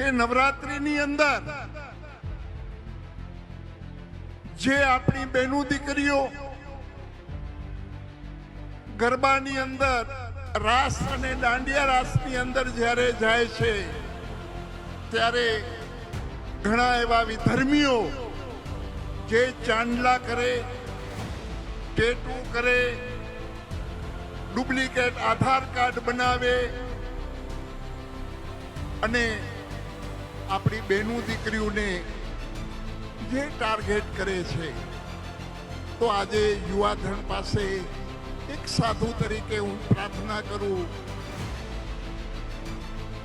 કે નવરાત્રીની અંદર જે આપણી બહેનો દીકરીઓ ગરબાની અંદર, રાસ અને દાંડિયા રાસની અંદર જ્યારે જાય છે, ત્યારે ઘણા એવા વિધર્મીઓ જે ચાંદલા કરે, ટેટુ કરે, ડુપ્લિકેટ આધાર કાર્ડ બનાવે અને આપણી બેનું દીકરીઓને જે ટાર્ગેટ કરે છે, તો આજે યુવાધન પાસે એક સાધુ તરીકે હું પ્રાર્થના કરું.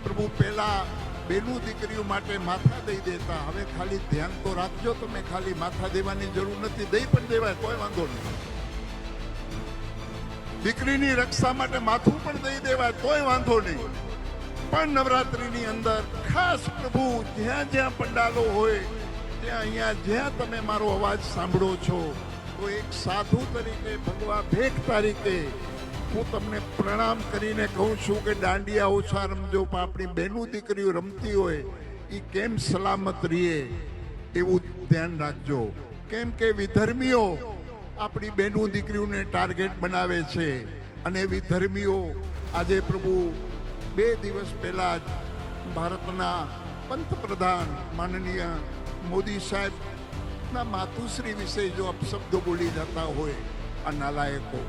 પ્રભુ, પહેલા બેનું દીકરીઓ માટે માથા દઈ દેતા. હવે ખાલી ધ્યાન તો રાખજો તમે, ખાલી માથા દેવાની જરૂર નથી. દઈ પણ દેવાય કોઈ વાંધો નહીં. દીકરીની રક્ષા માટે માથું પણ દઈ દેવાય, તોય વાંધો નહીં. પણ નવરાત્રિની અંદર ખાસ પ્રભુ જ્યાં જ્યાં પંડાલો હોય, ત્યાં અહીંયા જ્યાં તમે મારો અવાજ સાંભળો છો, તો એક સાધુ તરીકે ભગવા ભેખ તરીકે હું તમને પ્રણામ કરીને કહું છું કે દાંડિયા ઓછા રમજો, પણ આપણી બહેનું દીકરીઓ રમતી હોય એ કેમ સલામત રહીએ એવું ધ્યાન રાખજો. કેમ કે વિધર્મીઓ આપણી બહેનું દીકરીઓને ટાર્ગેટ બનાવે છે, અને વિધર્મીઓ આજે પ્રભુ બે દિવસ પહેલાં જ ભારતના પંતપ્રધાન માનનીય મોદી સાહેબના માતુશ્રી વિશે જો અપશબ્દો બોલી જતા હોય આ નાલાયકો,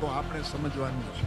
તો આપણે સમજવાનું છે.